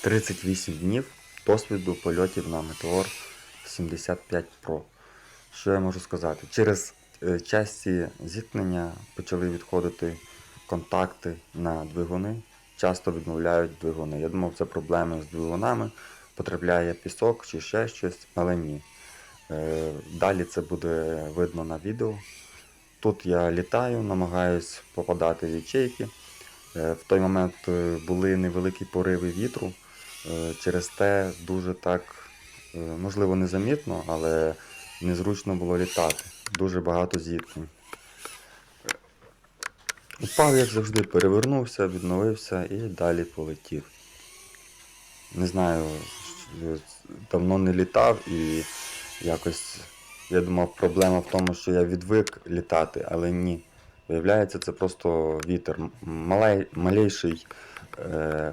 38 днів досвіду польотів на Meteor 75 Pro. Що я можу сказати? Через е, часті зіткнення почали відходити контакти на двигуни, часто відмовляють двигуни. Я думав, це проблеми з двигунами, потрапляє пісок чи ще щось, але ні. Е, Далі це буде видно на відео. Тут я літаю, намагаюсь попадати в ячейки. Е, В той момент були невеликі пориви вітру. Е, Через те дуже так, е, можливо, незамітно, але незручно було літати. Дуже багато зіткнень. Упав, як завжди, перевернувся, відновився і далі полетів. Не знаю, давно не літав і якось я думав, проблема в тому, що я відвик літати, але ні. Виявляється, це просто вітер. Малей, малейший е,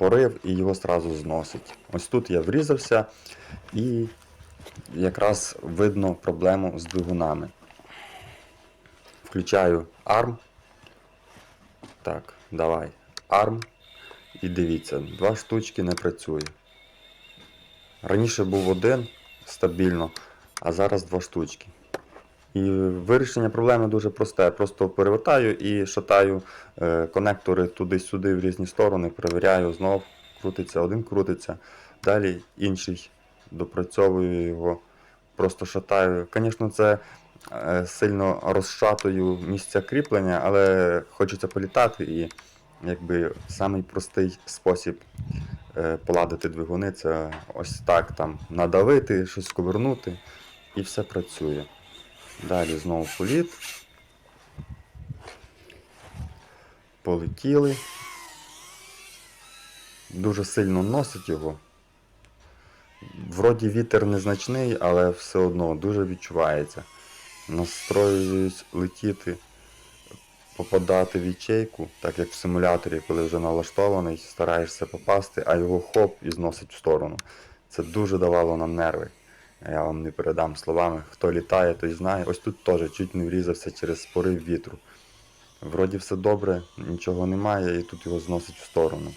порив і його сразу зносить. Ось тут я врізався і якраз видно проблему з двигунами. Включаю арм. Так, давай. Арм. І дивіться, два штучки не працює. Раніше був один стабільно, а зараз два штучки. І вирішення проблеми дуже просте. Просто перевертаю і шатаю е, конектори туди-сюди в різні сторони, перевіряю, знов крутиться, один крутиться, далі інший допрацьовую його, просто шатаю. Звісно, це е, сильно розшатую місця кріплення, але хочеться політати і якби самий простий спосіб е, поладити двигуни це ось так там надавити, щось ковернути і все працює. Далі знову політ. Полетіли. Дуже сильно носить його. Вроді вітер незначний, але все одно дуже відчувається. Настроююсь летіти, попадати в ячейку, так як в симуляторі, коли вже налаштований, стараєшся попасти, а його хоп і зносить в сторону. Це дуже давало нам нерви. Я вам не передам словами. Хто літає, той знає. Ось тут теж чуть не врізався через порив вітру. Вроді все добре, нічого немає, і тут його зносить в сторону.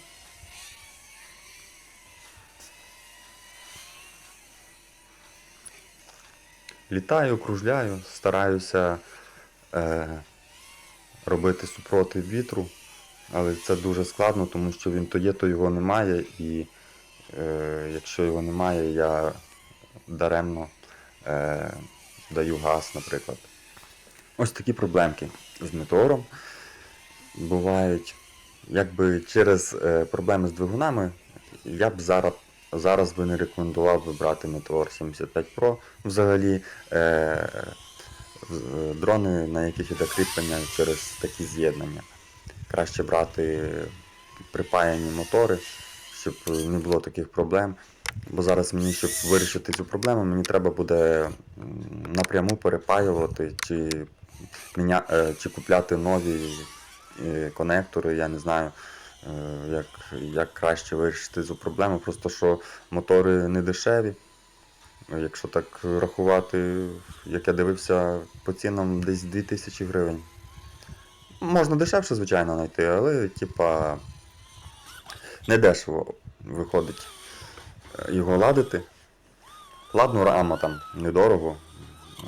Літаю, кружляю, стараюся е, робити супротив вітру, але це дуже складно, тому що він то є, то його немає, і е, якщо його немає, я даремно е, даю газ, наприклад. Ось такі проблемки з метеором бувають. Якби через е, проблеми з двигунами я б зараз, зараз би не рекомендував би брати Meteor 75 Pro. Взагалі е, е, дрони, на яких іде кріплення через такі з'єднання. Краще брати припаяні мотори, щоб не було таких проблем. Бо зараз мені, щоб вирішити цю проблему, мені треба буде напряму перепаювати чи, міня... е, чи купляти нові е, конектори, я не знаю, е, як, як краще вирішити цю проблему. Просто що мотори не дешеві. Якщо так рахувати, як я дивився по цінам десь 2000 гривень. Можна дешевше, звичайно, знайти, але типа не дешево виходить його ладити. Ладно, рама там недорого.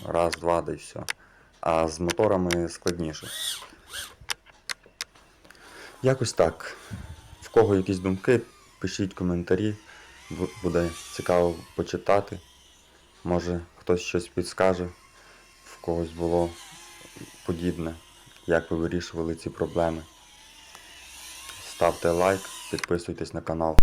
Раз, два, да все. А з моторами складніше. Якось так. В кого якісь думки, пишіть коментарі. Буде цікаво почитати. Може хтось щось підскаже, в когось було подібне, як ви вирішували ці проблеми. Ставте лайк, підписуйтесь на канал.